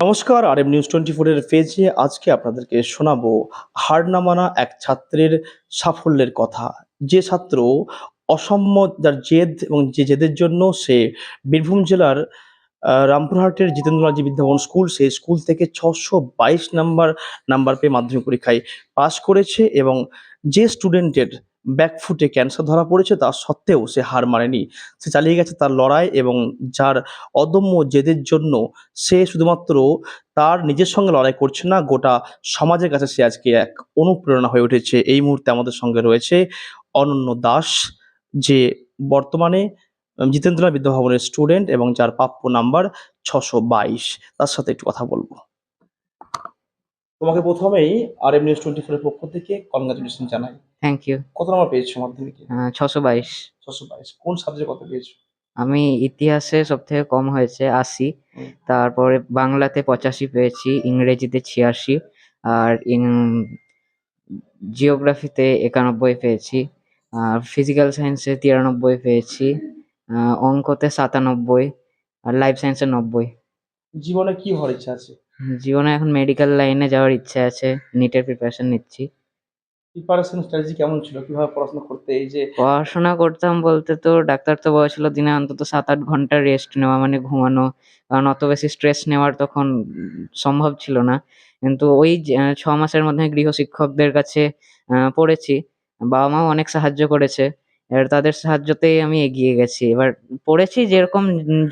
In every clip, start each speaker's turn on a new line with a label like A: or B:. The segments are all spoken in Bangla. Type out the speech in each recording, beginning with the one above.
A: নমস্কার আর এম নিউজ টোয়েন্টি ফোরের পেজে আজকে আপনাদেরকে শোনাবো হার না মানা এক ছাত্রের সাফল্যের কথা। যে ছাত্র অসাম্য যার জেদ এবং যে জেদের জন্য সে বীরভূম জেলার রামপুরহাটের জিতেন্দ্রনাথজি বিদ্যাভবন স্কুল সেই স্কুল থেকে ছশো বাইশ নাম্বার নাম্বার পেয়ে মাধ্যমিক পরীক্ষায় পাশ করেছে এবং যে স্টুডেন্টের ব্যাকফুটে ক্যান্সার ধরা পড়েছে, তা সত্ত্বেও সে হার মানেনি। সে চালিয়ে গেছে তার লড়াই এবং যার অদম্য জেদের জন্য সে শুধুমাত্র তার নিজের সঙ্গে লড়াই করছে না, গোটা সমাজের কাছে সে আজকে এক অনুপ্রেরণা হয়ে উঠেছে। এই মুহূর্তে আমাদের সঙ্গে রয়েছে অনন্য দাস, যে বর্তমানে জিতেন্দ্রনাথ বিদ্যাভবনের স্টুডেন্ট এবং যার প্রাপ্য নাম্বার ছশো বাইশ। তার সাথে একটু কথা বলব। তোমাকে প্রথমেই আর এম নিউজ টোয়েন্টি ফোরের পক্ষ থেকে কনগ্রাচুলেশন জানাই।
B: থ্যাংক ইউ
A: কত নাম্বার পেয়েছ মাধ্যমিকে?
B: ছশো বাইশ।
A: ছশো বাইশ। কোন সাবজেক্ট কত পেয়েছ?
B: আমি ইতিহাসে সব থেকে কম হয়েছে আশি। তারপরে বাংলাতে পঁচাশি পেয়েছি ইংরেজিতে ছিয়াশি আর জিওগ্রাফিতে একানব্বই পেয়েছি আর ফিজিক্যাল সায়েন্সে তিরানব্বই পেয়েছি অঙ্কতে সাতানব্বই আর লাইফ সায়েন্সে নব্বই।
A: জীবনে কি হওয়ার ইচ্ছা আছে?
B: জীবনে এখন মেডিকেল লাইনে যাওয়ার ইচ্ছে আছে নিটের প্রিপারেশন নিচ্ছি।
A: প্রিপারেশন স্ট্র্যাটেজি কেমন ছিল? কীভাবে পড়াশোনা করতে? এই যে
B: পড়াশোনা করতাম বলতে তো ডাক্তার তো বলেছিল দিনে অন্তত সাত আট ঘণ্টা রেস্ট নেওয়া মানে ঘুমানো কারণ অত বেশি স্ট্রেস নেওয়ার তখন সম্ভব ছিল না। কিন্তু ওই ছ মাসের মধ্যে গৃহশিক্ষকদের কাছে পড়েছি। বাবা মাও অনেক সাহায্য করেছে। এবার তাদের সাহায্যতেই আমি এগিয়ে গেছি। এবার পড়েছি যেরকম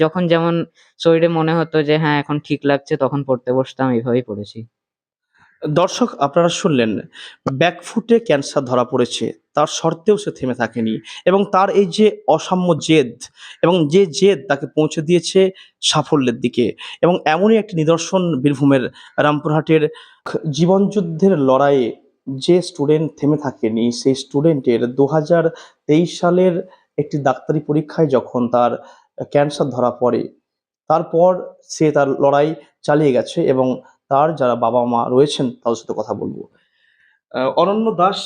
B: যখন যেমন শরীরে মনে হতো যে হ্যাঁ এখন ঠিক লাগছে তখন পড়তে বসতাম এইভাবেই পড়েছি।
A: দর্শক, আপনারা শুনলেন ব্যাকফুটে ক্যান্সার ধরা পড়েছে, তার সত্ত্বেও সে থেমে থাকেনি এবং তার এই যে অসাম্য জেদ এবং যে জেদ তাকে পৌঁছে দিয়েছে সাফল্যের দিকে এবং এমনই একটি নিদর্শন বীরভূমের রামপুরহাটের জীবনযুদ্ধের লড়াইয়ে যে স্টুডেন্ট থেমে থাকেনি, সেই স্টুডেন্টের দু হাজার তেইশ সালের একটি ডাক্তারি পরীক্ষায় যখন তার ক্যান্সার ধরা পড়ে, তারপর সে তার লড়াই চালিয়ে গেছে এবং তার যারা বাবা মা রয়েছেন তাদের সাথে কথা বলব। অনন্য দাস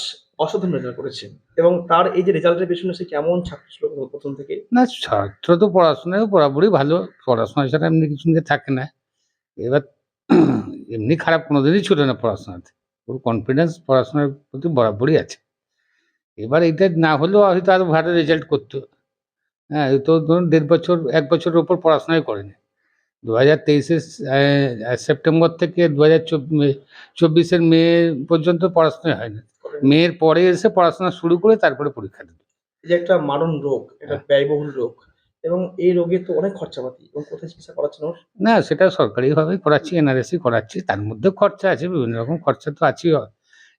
A: অসাধারণ রেজাল্ট করেছেন এবং তার এই যে রেজাল্টের পেছনে সে কেমন ছাত্র ছিল প্রথম থেকে?
C: না, ছাত্র তো পড়াশোনায় বরাবরই ভালো পড়াশোনা ছাড়া এমনি কিছু থাকে না। এবার এমনি খারাপ কোনোদিনই ছিল না পড়াশোনাতে। ওর কনফিডেন্স পড়াশোনার প্রতি বরাবরই আছে। এবার এটা না হলেও হয়তো আরও ভালো রেজাল্ট করতো। হ্যাঁ তো ধরুন দেড় বছর এক বছরের ওপর পড়াশোনাই করেনি। দু হাজার তেইশের সেপ্টেম্বর থেকে দু হাজার চব্বিশের মে পর্যন্ত পড়াশোনাই হয়নি মেয়ের পরে এসে পড়াশোনা শুরু করে তারপরে পরীক্ষা দিত
A: যে একটা মারণ রোগ এটা ব্যয়বহুল রোগ। এবং এই রোগে তো অনেক খরচাপাতি এবং কোথায় চিকিৎসা করাচ্ছেন ওর?
C: না সেটা সরকারিভাবেই করাচ্ছি এনআরএসি করাচ্ছি তার মধ্যে খরচা আছে বিভিন্ন রকম খরচা তো আছেই।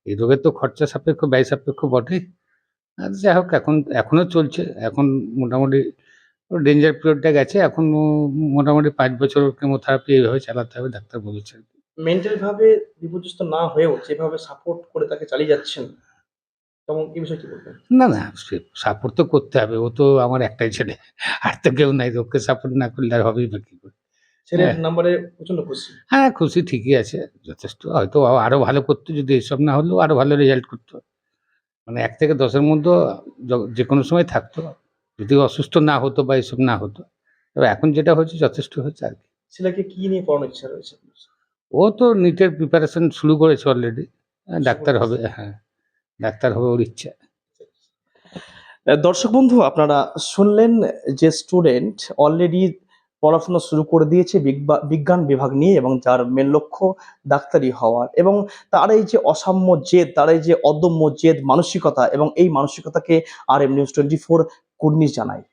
C: এই রোগের তো খরচা সাপেক্ষ ব্যয় সাপেক্ষ বটেই আর যাই হোক এখন এখনও চলছে এখন মোটামুটি ডেঞ্জার পিরিয়ডটা গেছে এখন মোটামুটি পাঁচ বছর কেমোথেরাপি এইভাবে চালাতে হবে ডাক্তার বলেছে।
A: মেন্টাল ভাবে বিপর্যস্ত না হয়েও যেভাবে সাপোর্ট করে তাকে চালিয়ে যাচ্ছেন তখন এই বিষয়ে কি বলবেন?
C: না না সাপোর্ট তো করতে হবে ও তো আমার একটাই ছেলে আর তো কেউ নাই ওকে সাপোর্ট না করলে আর হবেই বা কি করে?
A: ছেলের
C: হ্যাঁ।
A: নাম্বারে প্রচণ্ড খুশি।
C: হ্যাঁ খুশি ঠিকই আছে যথেষ্ট হয়তো আরও ভালো করতো যদি এসব না হলেও আরও ভালো রেজাল্ট করতো। মানে এক থেকে দশের মধ্যে যে কোনো সময় থাকতো যদি অসুস্থ না হতো বা এসব না হতো তবে এখন যেটা হচ্ছে যথেষ্ট হচ্ছে আর কি।
A: ছেলেকে কি নিয়ে পড়ানোর ইচ্ছা রয়েছে
C: ও তো নিটের প্রিপারেশন শুরু করেছে অলরেডি ডাক্তার হবে হ্যাঁ। ডাক্তার হবে ওর ইচ্ছা।
A: দর্শক বন্ধু, আপনারা শুনলেন যে স্টুডেন্ট অলরেডি পড়াশোনা শুরু করে দিয়েছে বিজ্ঞান বিভাগ নিয়ে এবং যার মেন লক্ষ্য ডাক্তারি হওয়ার এবং তার এই যে অসাম্য জেদ, তার এই যে অদম্য জেদ, মানসিকতা এবং এই মানসিকতাকে R M news twenty four কুর্নিশ জানায়।